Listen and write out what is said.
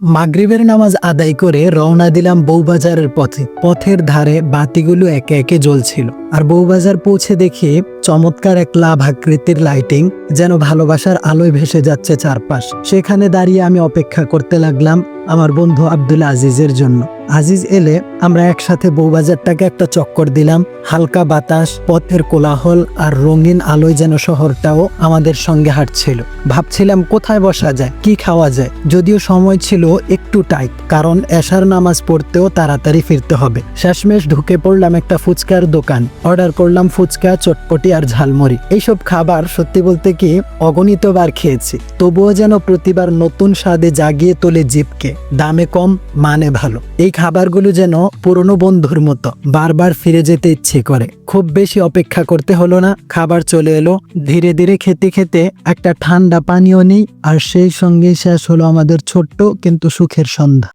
মাগরিবের নামাজ আদায় করে রওনা দিলাম বউবাজারের পথে। পথের ধারে বাতিগুলো একে একে জ্বলছিল। আর বউবাজার পৌঁছে দেখি চমৎকার এক লাভ আকৃতির লাইটিং যেন ভালোবাসার আলোয় ভেসে যাচ্ছে চারপাশ। সেখানে দাঁড়িয়ে আমি অপেক্ষা করতে লাগলাম আমার বন্ধু আব্দুল আজিজের জন্য। আজিজ এলে আমরা একসাথে বউবাজারটাকে একটা চক্কর দিলাম। হালকা বাতাস, পথের কোলাহল আর রঙিন আলোয় যেন শহরটাও আমাদের সঙ্গে হাঁটছিল। ভাবছিলাম কোথায় বসা যায়, কি খাওয়া যায়? যদিও সময় ছিল একটু টাইট কারণ এশার নামাজ পড়তেও তাড়াতাড়ি ফিরতে হবে। শেষমেশ ঢুকে পড়লাম একটা ফুচকার দোকান। অর্ডার করলাম ফুচকা, চটপটি আর ঝালমুড়ি। এইসব খাবার সত্যি বলতে কি অগণিতবার খেয়েছি। তবুও যেন প্রতিবার নতুন স্বাদে জাগিয়ে তোলে জিপকে দামে কম মানে ভালো। এই খাবারগুলো যেন পুরনো বন্ধুর মতো বারবার ফিরে যেতে ইচ্ছে করে। খুব বেশি অপেক্ষা করতে হলো না, খাবার চলে এলো। ধীরে ধীরে খেতে খেতে একটা ঠান্ডা পানীয় নেই, আর সেই সঙ্গে শেষ হলো আমাদের ছোট্ট কিন্তু সুখের সন্ধ্যা।